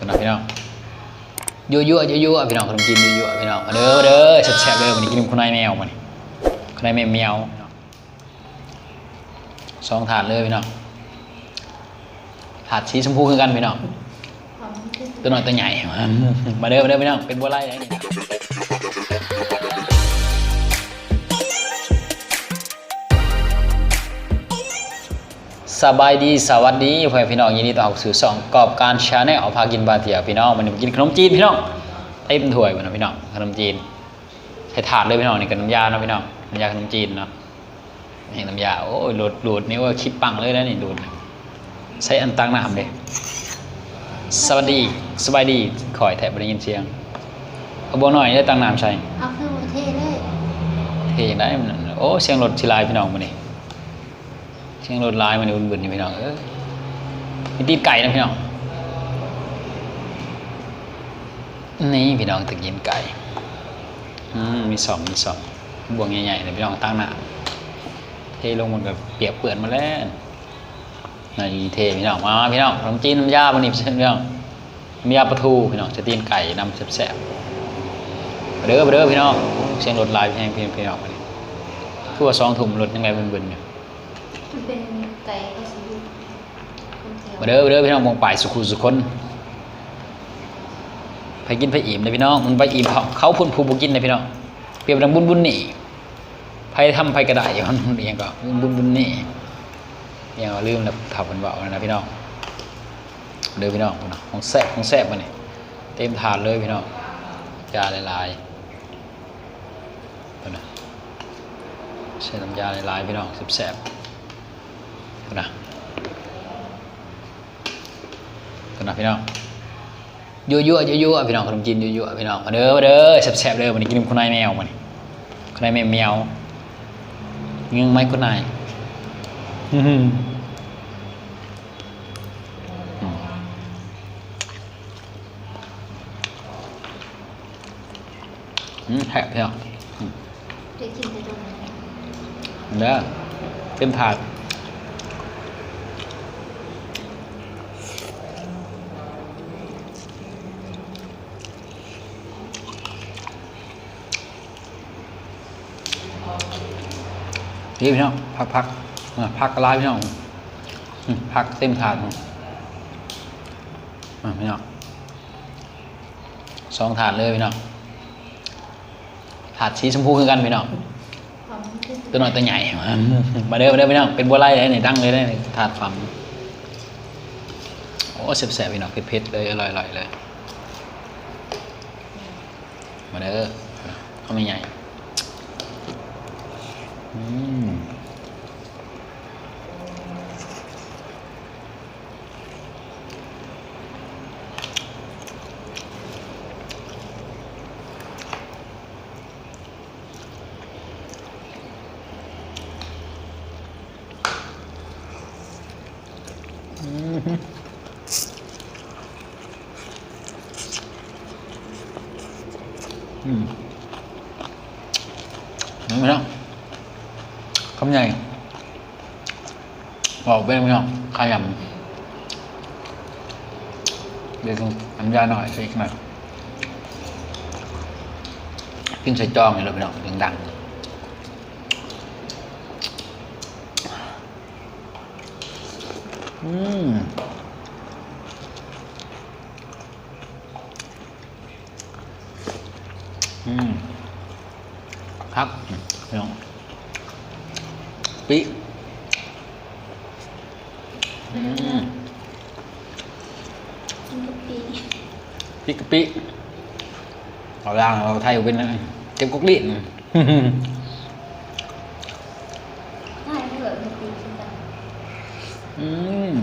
พี่นนะพี่น้องยั่วยั่วยั่วยั่วพี่น้องขนมจีนยั่วยั่วพี่น้องมาเด้อเด้อแซ่ๆเด้อวันนี้กินคุณนายแมวมานี่คุณนายแมวแมวสองถาดเลยพี่น้องถาดสีชมพูคือกันพี่น้องตัวน้อยตัวใหญ่มาเด้อมาเด้อพี่น้องเป็นบัวไล่ได้นี่ สบายดีสวัสดีพ่อแม่พี่น้องยินดีต้อนรับสู่สองกอบการชาแนลพากินบาเตียพี่น้องมันนี้มากินขนมจีนพี่น้องเต็มถ้วยมันนะพี่น้องขนมจีนใช้ถาดเลยพี่น้องนี่กับน้ำยาเนาะพี่น้องน้ำยาขนมจีนเนาะนี่น้ำยาโอ้ยโหลดโหลดนี่ว่าคลิปปังเลยนะนี่ดูดใช้อันตังน้ำเลยสวัสดีสบายดีคอยแทบได้ยินเสียงเอาบัวหน่อยได้ตังน้ำใช่เอาเครื่องมาเทเลยเทยังได้มันโอ้เสียงรถชิลายพี่น้องมานี่เสียงรถลายมานี่บุญๆนี่พี่น้องเออมีตีนไก่นะพี่น้องนี่พี่น้องตะกินไก่อืมมีสองมีสองบวงใหญ่ๆเลยพี่น้องตั้งหน้าเทลงมันก็เปียกเปื้อนมาแล้วนี่เทพี่น้องมาพี่น้องขนมจีนน้ำยาบันนี้พี่น้องน้ำยาปลาทูพี่น้องจะตีนไก่นำแซ่บๆมาเด้อเด้อพี่น้องเสียงรถลายแพงพี่พี่น้องมานี่ทั่วซองถุ่มรถยังไงเบิ่นๆอยู่ มันเป็นไก่ก็สีคนเดียวมาเด้อมาเด้อพี่น้องมองป่ายสุขุสุคนไปกินไปอิ่มเลยพี่น้องมันไปอิ่มเขาเขาพุ่นภูบุกินเลยพี่น้องเปรียบดังบุญบุญนี่ไปทำไปกระไดมันเองก็บุญบุญนี่ยังเอาลืมแล้วขับมันเบานะพี่น้องเด้อพี่น้องนะของแซ่บของแซ่บมาเนี่ยเต็มถาดเลยพี่น้องจานลายๆนะใส่น้ำยาลายๆพี่น้องแซ่บๆ เอานะกันนะพี่น้องยั่วยั่วยั่วยั่วพี่น้องขนมจีนยั่วยั่วพี่น้องมาเด้อมาเด้อแซ่บๆเด้อวันนี้กินคุณนายแมวมานี่คุณนายแมวแมวยิงไหมคุณนายอืมอืมอืมแซ่บพี่น้องได้กินแต่ตรงนี้เด้อเต็มถาด นี่พี่น้องพักพักอะพักกระไรพี่น้องพักเต็มถาดอะพี่น้องสองถาดเลยพี่น้องถาดสีชมพูคือกันพี่น้องตัวน้อยตัวใหญ่ มาเด้อมาเด้อพี่น้องเป็นบัวไล่ได้นี่ดังเลยได้นี่ถาดฟังโอ้แซ่บๆพี่น้องเผ็ดๆเลยอร่อยๆเลย มาเด้อเขาไม่ใหญ่ อืมอืมนี่พี่น้อง คำใหญ่บอกเป็นพี่น้องขยำเดี๋ยวต้องน้ำยาหน่อยสิหน่อยกินใส่จองนี่ยเลยพี่น้องเสียงดังอืม อืมครับอืมพี่น้องปีอืม กินกะปิปีกะปิเอาล่างเราไทยเป็นอะไรเก็บกุกลิ้นได้ไม่เหลือกะปิใช่ไหมอืม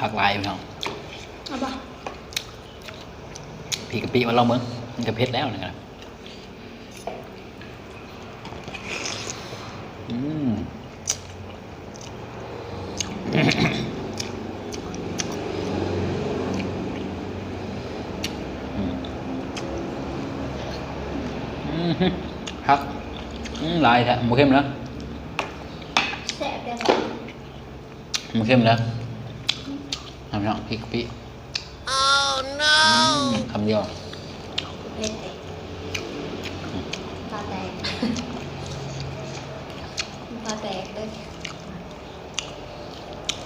ผักลายพี่น้องเอาปะ ผีกะปิมาลองเบิ้งมันกะเผ็ดแล้วนะครับอืมครับลายแท้หมูเข้มแล้วหมูเข้มแล้วทำยังะพริกกะปิ เดียวเล็ดเตะตาแตกตาแตกเลย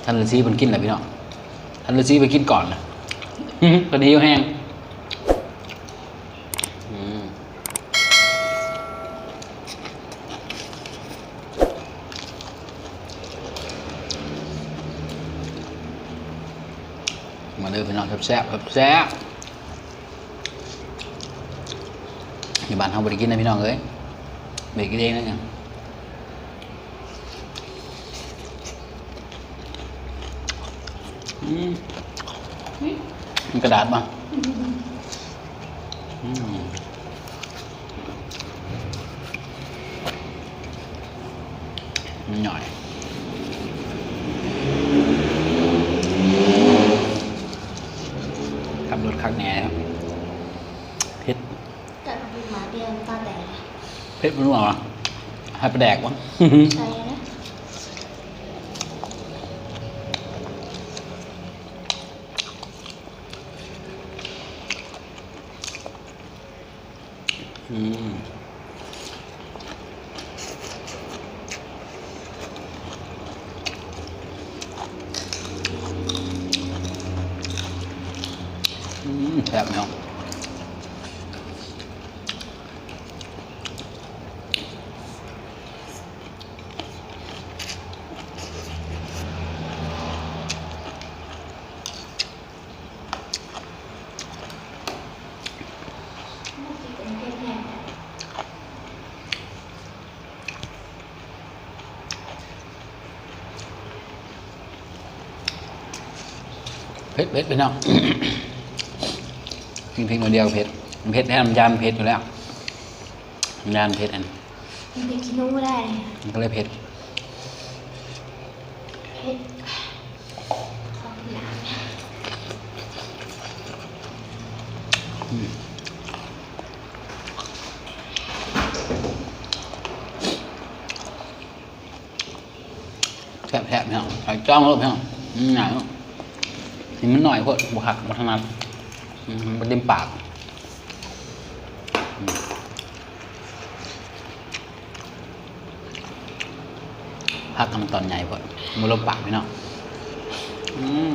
ท่านฤาษีมันกินอะไรพี่น้องท่านฤาษีไปกินก่อนนะพอดีแห้งอืมมาเลยพี่น้องแซ่บๆแซ่บๆ อยู่บ้านเขาบริกินนะพี่น้องเอ้ยเบรกกินเองนะเนี่ยอืมมีกระดาษบ้างหน่อย ขับรถคักแน่ครับเพชร จัด บุกหมาเดียวตาแตกเพชรมันรู้เหรอให้ไปแดกวะใช่นะอืมอืมแซ่บเนาะ ผ็ดเผ็ดไปเนาะกินพริกมาเดียวเผ็ดมันเผ็ดแน่มันยานเผ็ดอยู่แล้วมันยานเผ็ดอันมันเป็นขี้นู้ได้เลยมันก็เลยเผ็ดเผ็ดขอบคุณนะแซ่บแซ่บเนาะใส่จ้องแล้วเนาะอืมหนาเนาะ นี่มันหน่อยพวกบุหักมาทางนั้นมมันเต็มปากอืมพักทำตอนใหญ่พวกมันลงปากพี่เนาะอืม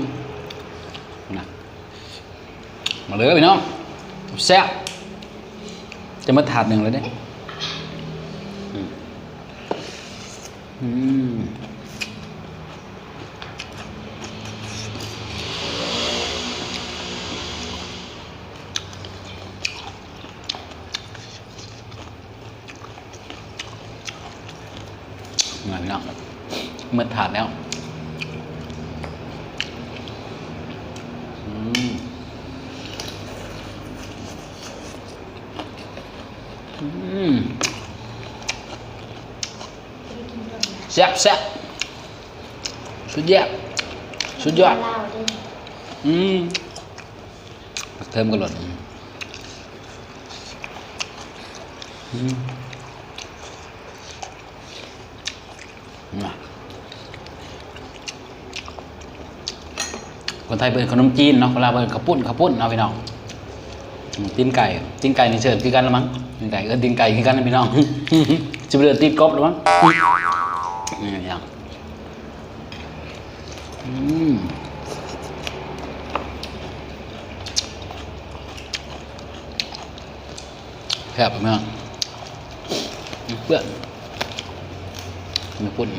นะมาเลยพี่น้องแซ่บจะมาถาดหนึ่งเลยเนี่ยอืม เมื่อถาดแล้วแซ่บแซ่บสุดยอดสุดยอดอืมเติมกันหล่นอืมมา คนไทยเป็นขนมจีนเนาะเวลาเป็นข้าวปุ้นข้าวปุ้นเนาะพี่น้องตีนไก่ตีนไก่นี่เชิญคือกันละมั้งตีนไก่เออตีนไก่คือกันนะพี่น้องจะไปเดือดตีนกบหรือมั้งนี่พี่น้องอืมแคบมากเปื่อนมีปุ่น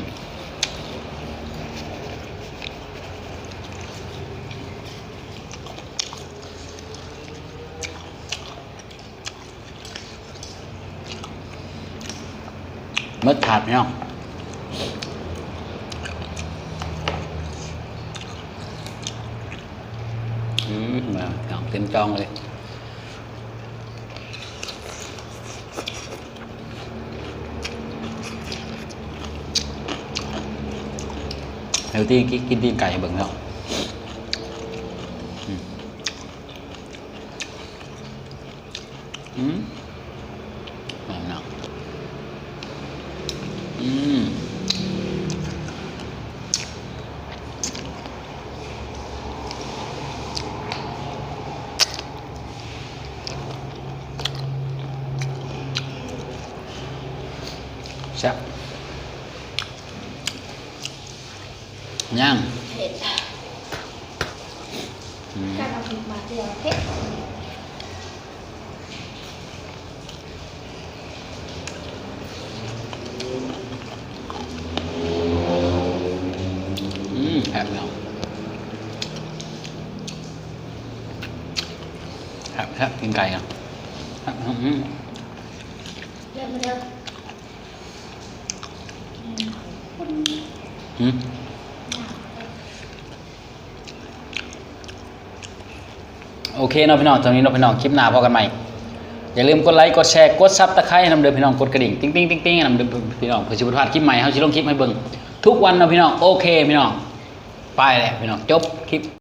มดถาดไหมน้องอืมมาเอาเต็มจองเลยเฮลตี้กินตีนไก่เบิ่งแล้วอืมอืมเอาเนาะ ย่างเผ็ดอืมการเโอเคเนาะพี่น้องตอนนี้เนาะพี่น้องคลิปหน้าพอกันใหม่อย่าลืมกดไลค์กดแชร์กดซับตะไคร้ให้นำเดินพี่น้องกดกระดิ่งติ๊งติ๊งติ๊งติ๊งให้นำเดินพี่น้องเพื่อชิบพลาดคลิปใหม่เขาชิลงคลิปให้เบิ่งทุกวันเนาะพี่น้องโอเคพี่น้องไปเลยพี่น้องจบคลิป